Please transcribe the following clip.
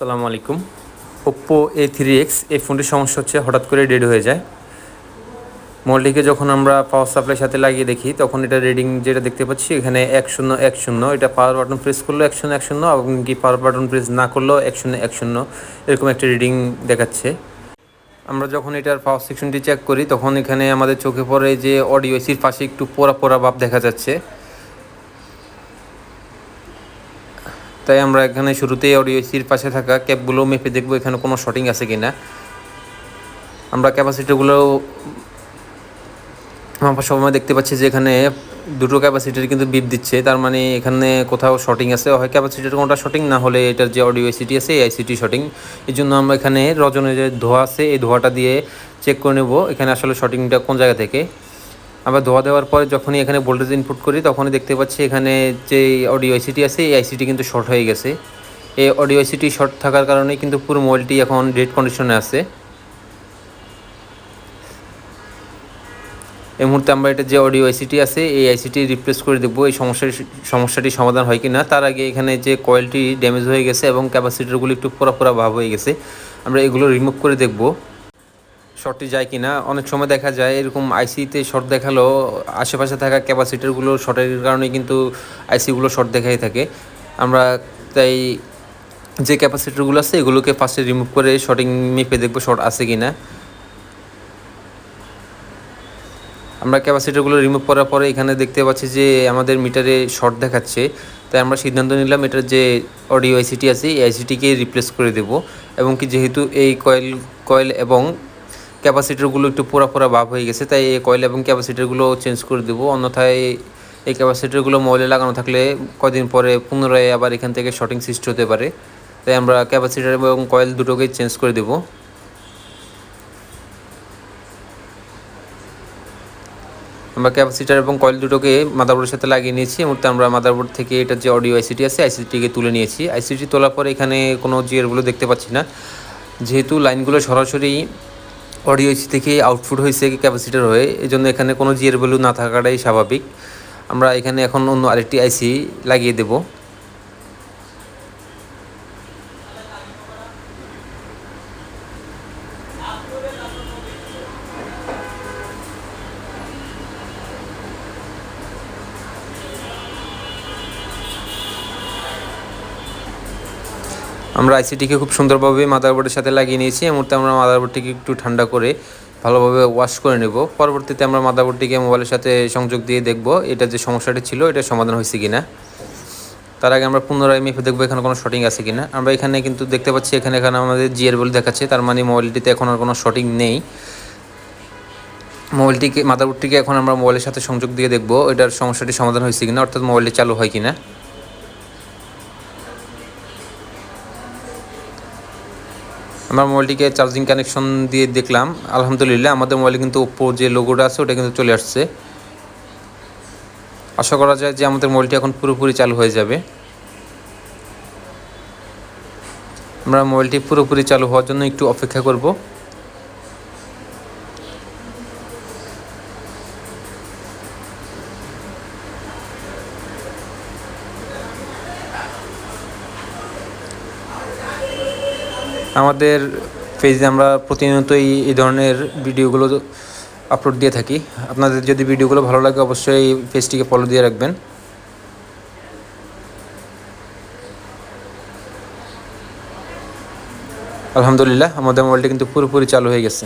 আসসালামু আলাইকুম। Oppo A three x এই ফোনটির সমস্যা হচ্ছে হঠাৎ করে ডেড হয়ে যায়। মোবাইলটিকে যখন আমরা পাওয়ার সাপ্লাইয়ের সাথে লাগিয়ে দেখি, তখন এটা রিডিং যেটা দেখতে পাচ্ছি, এখানে এক শূন্য এক শূন্য। এটা পাওয়ার বাটন প্রেস করলেও এক শূন্য এক শূন্য, এবং কি পাওয়ার বাটন প্রেস না করলেও এক শূন্য এক শূন্য। এরকম একটা রিডিং দেখাচ্ছে। আমরা যখন এটার পাওয়ার সেকশনটি চেক করি, তখন এখানে আমাদের চোখে পড়ে যে অডিও এসির পাশে একটু পোড়া পোড়া ভাব দেখা যাচ্ছে। তাই আমরা এখানে শুরুতেই অডিও এসির পাশে থাকা ক্যাপগুলো মেপে দেখব এখানে কোনো শর্টিং আছে কি না আমরা ক্যাপাসিটিগুলো মাপার সময় দেখতে পাচ্ছি যে এখানে দুটো ক্যাপাসিটির কিন্তু বিপ দিচ্ছে, তার মানে এখানে কোথাও শর্টিং আছে। হয় ক্যাপাসিটির কোনোটা শর্টিং না হলে এটার যে অডিও আইসিটি আছে, এই আইসিটি শর্টিং এই জন্য আমরা এখানে রজনের যে ধোয়া আছে, এই ধোয়াটা দিয়ে চেক করে নেব, এখানে আসলে শর্টিংটা কোন জায়গা থেকে। আবার ধোয়া দেওয়ার পরে যখনই এখানে ভোল্টেজ ইনপুট করি, তখনই দেখতে পাচ্ছি এখানে যে অডিও আইসিটি আছে, এই আইসিটি কিন্তু শর্ট হয়ে গেছে। এই অডিও আইসিটি শর্ট থাকার কারণে কিন্তু পুরো মোবাইলটি এখন ডেড কন্ডিশনে আছে। এই মুহূর্তে আমরা এটা যে অডিও আইসিটি আছে, এই আইসিটি রিপ্লেস করে দেবো এই সমস্যার সমস্যাটি সমাধান হয় কি না তার আগে এখানে যে কয়েলটি ড্যামেজ হয়ে গেছে এবং ক্যাপাসিটারগুলো একটু পোড়া পোড়া ভাব হয়ে গেছে, আমরা এগুলো রিমুভ করে দেখব। শর্টটি যায় কি না অনেক সময় দেখা যায় এরকম আইসিতে শর্ট দেখাল আশেপাশে থাকা ক্যাপাসিটারগুলো শর্টের কারণে কিন্তু আইসিগুলো শর্ট দেখাই থাকে। আমরা তাই যে ক্যাপাসিটারগুলো আছে এগুলোকে ফার্স্টে রিমুভ করে শর্টিং মেপে দেখব শর্ট আছে কি না আমরা ক্যাপাসিটারগুলো রিমুভ করার পরে এখানে দেখতে পাচ্ছি যে আমাদের মিটারে শর্ট দেখাচ্ছে। তাই আমরা সিদ্ধান্ত নিলাম এটার যে অডিও আইসিটি আছে, এই আইসিটিকে রিপ্লেস করে দেব। এবং কি যেহেতু এই কয়েল কয়েল এবং ক্যাপাসিটারগুলো একটু পোড়া পোড়া ভাব হয়ে গেছে, তাই এই কয়েল এবং ক্যাপাসিটারগুলো চেঞ্জ করে দেবো। অন্যথায় এই ক্যাপাসিটারগুলো মোবাইলে লাগানো থাকলে কদিন পরে পুনরায় আবার এখান থেকে শর্টিং সৃষ্টি হতে পারে। তাই আমরা ক্যাপাসিটার এবং কয়েল দুটোকে চেঞ্জ করে দেবো। আমরা ক্যাপাসিটার এবং কয়েল দুটোকে মাদারবোর্ডের সাথে লাগিয়ে নিয়েছি। মুহূর্তে আমরা মাদারবোর্ড থেকে এটা যে অডিও আইসিটি আছে আইসিটিকে তুলে নিয়েছি। আইসিটি তোলার পরে এখানে কোনো জিয়ারগুলো দেখতে পাচ্ছি না। যেহেতু লাইনগুলো সরাসরি অডিও এসি থেকে আউটপুট হয়েছে ক্যাপাসিটার হয়ে এই জন্য এখানে কোনো জিয়ার ভ্যালু না থাকাটাই স্বাভাবিক। আমরা এখানে এখন অন্য আরেকটি আইসি লাগিয়ে দেবো। আমরা আইসিটিকে খুব সুন্দরভাবে মাদারবোর্ডের সাথে লাগিয়ে নিয়েছি। এই মুহূর্তে আমরা মাদারবোর্ডটিকে একটু ঠান্ডা করে ভালোভাবে ওয়াশ করে নেব। পরবর্তীতে আমরা মাদারবোর্ডটিকে মোবাইলের সাথে সংযোগ দিয়ে দেখব এটা যে সমস্যাটি ছিল, এটা সমাধান হয়েছে কিনা। তার আগে আমরা পুনরায় মেপে দেখব এখানে কোনো শটিং আছে কিনা। আমরা এখানে কিন্তু দেখতে পাচ্ছি, এখানে এখানে আমাদের জিয়ার বলে দেখাচ্ছে, তার মানে মোবাইলটিতে এখন আর কোনো শটিং নেই। মোবাইলটিকে মাদারবোর্ডটিকে এখন আমরা মোবাইলের সাথে সংযোগ দিয়ে দেখব, এটার সমস্যাটি সমাধান হয়েছে কিনা, অর্থাৎ মোবাইলটি চালু হয় কিনা। আমরা মোবাইলটিকে চার্জিং কানেকশন দিয়ে দেখলাম। আলহামদুলিল্লাহ, আমাদের মোবাইলে কিন্তু ওপো যে লোগোটা আছে, ওটা কিন্তু চলে আসছে। আশা করা যায় যে আমাদের মোবাইলটি এখন পুরোপুরি চালু হয়ে যাবে। আমরা মোবাইলটি পুরোপুরি চালু হওয়ার জন্য একটু অপেক্ষা করব। আমাদের পেজে আমরা প্রতিনিয়তই এই ধরনের ভিডিওগুলো আপলোড দিয়ে থাকি। আপনাদের যদি ভিডিওগুলো ভালো লাগে, অবশ্যই এই পেজটিকে ফলো দিয়ে রাখবেন। আলহামদুলিল্লাহ, আমাদের মোবাইলটা কিন্তু পুরোপুরি চালু হয়ে গেছে।